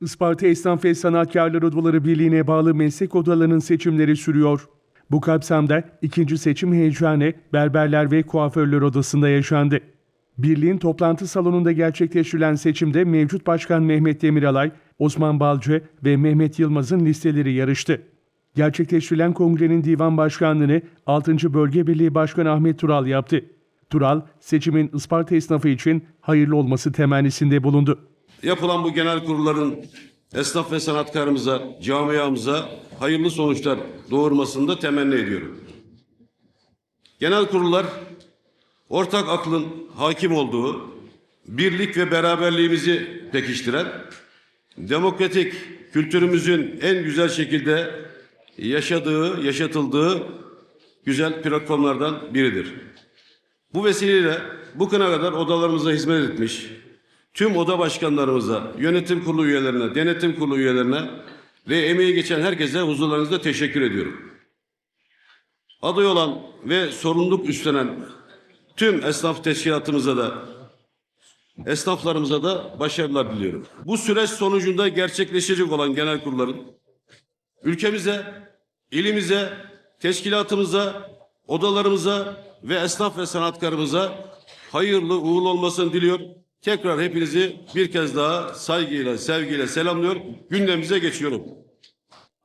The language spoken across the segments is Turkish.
Isparta Esnaf ve Sanatkarlar Odaları Birliği'ne bağlı meslek odalarının seçimleri sürüyor. Bu kapsamda ikinci seçim heyecanı Berberler ve Kuaförler Odası'nda yaşandı. Birliğin toplantı salonunda gerçekleştirilen seçimde mevcut başkan Mehmet Demiralay, Osman Balcı ve Mehmet Yılmaz'ın listeleri yarıştı. Gerçekleştirilen kongrenin divan başkanlığını 6. Bölge Birliği Başkanı Ahmet Tural yaptı. Tural, seçimin Isparta esnafı için hayırlı olması temennisinde bulundu. Yapılan bu genel kurulların esnaf ve sanatkarımıza, camiamıza hayırlı sonuçlar doğurmasını da temenni ediyorum. Genel kurullar ortak aklın hakim olduğu, birlik ve beraberliğimizi pekiştiren, demokratik kültürümüzün en güzel şekilde yaşadığı, yaşatıldığı güzel platformlardan biridir. Bu vesileyle bu kına kadar odalarımıza hizmet etmiş, tüm oda başkanlarımıza, yönetim kurulu üyelerine, denetim kurulu üyelerine ve emeği geçen herkese huzurlarınızda teşekkür ediyorum. Aday olan ve sorumluluk üstlenen tüm esnaf teşkilatımıza da esnaflarımıza da başarılar diliyorum. Bu süreç sonucunda gerçekleşecek olan genel kurulların ülkemize, ilimize, teşkilatımıza, odalarımıza ve esnaf ve sanatkarımıza hayırlı uğurlu olmasını diliyor. Tekrar hepinizi bir kez daha saygıyla, sevgiyle selamlıyor. Gündemimize geçiyorum.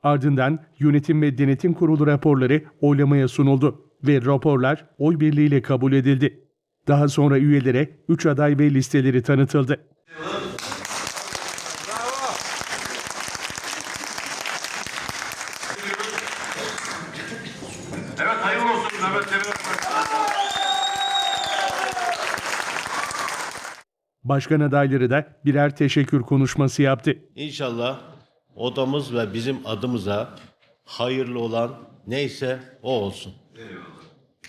Ardından yönetim ve denetim kurulu raporları oylamaya sunuldu ve raporlar oy birliğiyle kabul edildi. Daha sonra üyelere 3 aday ve listeleri tanıtıldı. Evet hayırlı olsun Mehmet Demir. Başkan adayları da birer teşekkür konuşması yaptı. İnşallah odamız ve bizim adımıza hayırlı olan neyse o olsun.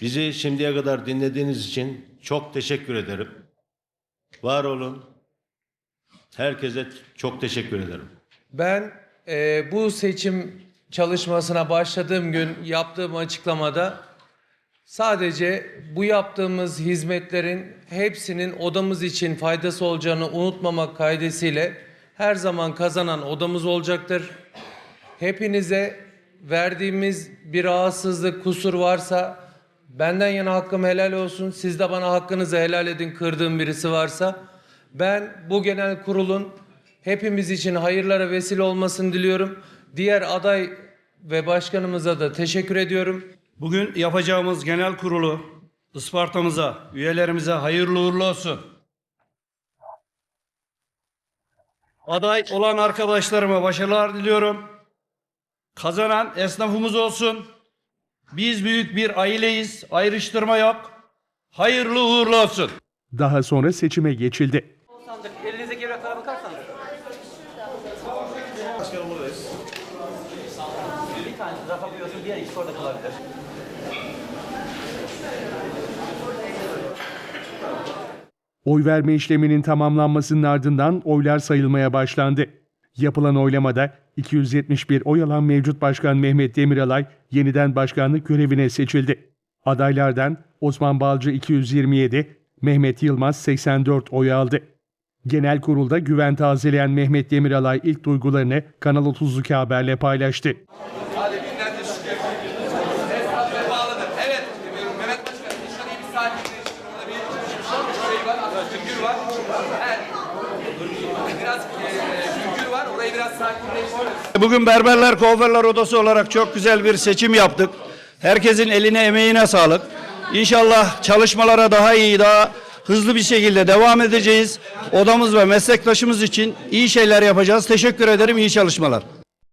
Bizi şimdiye kadar dinlediğiniz için çok teşekkür ederim. Var olun. Herkese çok teşekkür ederim. Ben e, bu seçim çalışmasına başladığım gün yaptığım açıklamada sadece bu yaptığımız hizmetlerin hepsinin odamız için faydası olacağını unutmamak kaydesiyle her zaman kazanan odamız olacaktır. Hepinize verdiğimiz bir rahatsızlık, kusur varsa benden yana hakkım helal olsun. Siz de bana hakkınızı helal edin kırdığım birisi varsa. Ben bu genel kurulun hepimiz için hayırlara vesile olmasını diliyorum. Diğer aday ve başkanımıza da teşekkür ediyorum. Bugün yapacağımız genel kurulu Isparta'mıza, üyelerimize hayırlı uğurlu olsun. Aday olan arkadaşlarıma başarılar diliyorum. Kazanan esnafımız olsun. Biz büyük bir aileyiz. Ayrıştırma yok. Hayırlı uğurlu olsun. Daha sonra seçime geçildi. sandık. Elinizdeki bakarsanız. Bir tanesi rafa koyuyorsun, diğer ikisi orada kalabilir. Oy verme işleminin tamamlanmasının ardından oylar sayılmaya başlandı. Yapılan oylamada 271 oy alan mevcut başkan Mehmet Demiralay yeniden başkanlık görevine seçildi. Adaylardan Osman Balcı 227, Mehmet Yılmaz 84 oy aldı. Genel kurulda güven tazeleyen Mehmet Demiralay ilk duygularını Kanal 32 haberle paylaştı. Bugün Berberler Kuaförler Odası olarak çok güzel bir seçim yaptık. Herkesin eline emeğine sağlık. İnşallah çalışmalara daha iyi, daha hızlı bir şekilde devam edeceğiz. Odamız ve meslektaşımız için iyi şeyler yapacağız. Teşekkür ederim, iyi çalışmalar.